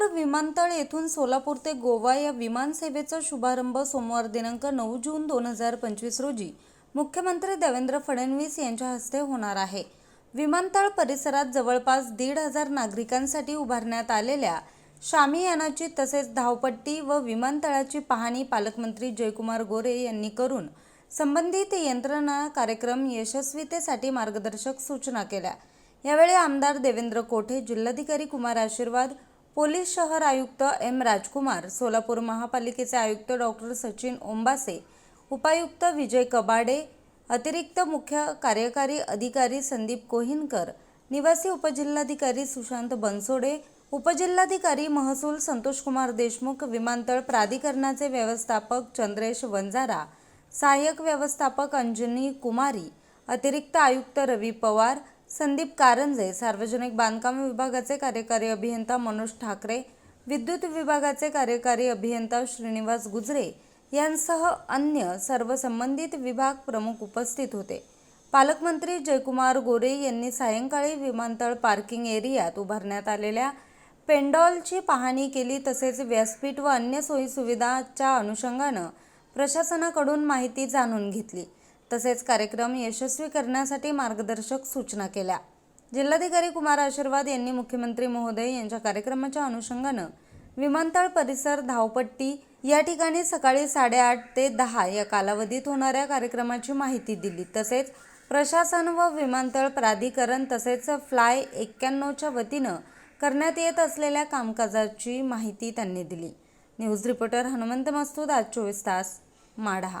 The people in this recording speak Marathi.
सोलापूर विमानतळ येथून सोलापूर ते गोवा या विमानसेवेचा शुभारंभ सोमवार दिनांक नऊ जून दोन हजार पंचवीस रोजी मुख्यमंत्री देवेंद्र फडणवीस यांच्या हस्ते होणार आहे. विमानतळ परिसरात जवळपास दीड हजार नागरिकांसाठी उभारण्यात आलेल्या शामियानाची तसेच धावपट्टी व विमानतळाची पाहणी पालकमंत्री जयकुमार गोरे यांनी करून संबंधित यंत्रणा कार्यक्रम यशस्वीतेसाठी मार्गदर्शक सूचना केल्या. यावेळी आमदार देवेंद्र कोठे जिल्हाधिकारी कुमार आशीर्वाद पोलीस शहर आयुक्त एम राजकुमार सोलापूर महापालिकेचे आयुक्त डॉक्टर सचिन ओंबासे उपायुक्त विजय कबाडे अतिरिक्त मुख्य कार्यकारी अधिकारी संदीप कोहिनकर निवासी उपजिल्हाधिकारी सुशांत बनसोडे उपजिल्हाधिकारी महसूल संतोषकुमार देशमुख विमानतळ प्राधिकरणाचे व्यवस्थापक चंद्रेश वंजारा सहाय्यक व्यवस्थापक अंजनी कुमारी अतिरिक्त आयुक्त रवी पवार संदीप कारंजे सार्वजनिक बांधकाम विभागाचे कार्यकारी अभियंता मनोज ठाकरे विद्युत विभागाचे कार्यकारी अभियंता श्रीनिवास गुजरे यांसह अन्य सर्व संबंधित विभाग प्रमुख उपस्थित होते. पालकमंत्री जयकुमार गोरे यांनी सायंकाळी विमानतळ पार्किंग एरियात उभारण्यात आलेल्या पेंडॉलची पाहणी केली तसेच व्यासपीठ व अन्य सोयीसुविधाच्या अनुषंगानं प्रशासनाकडून माहिती जाणून घेतली. तसेच कार्यक्रम यशस्वी करण्यासाठी मार्गदर्शक सूचना केल्या. जिल्हाधिकारी कुमार आशीर्वाद यांनी मुख्यमंत्री महोदय यांच्या कार्यक्रमाच्या अनुषंगानं विमानतळ परिसर धावपट्टी या ठिकाणी सकाळी साडेआठ ते दहा या कालावधीत होणाऱ्या कार्यक्रमाची माहिती दिली. तसेच प्रशासन व विमानतळ प्राधिकरण तसेच फ्लाय एक्क्याण्णवच्या वतीनं करण्यात येत असलेल्या कामकाजाची माहिती त्यांनी दिली. न्यूज रिपोर्टर हनुमंत मस्तूद आज चोवीस तास माढा.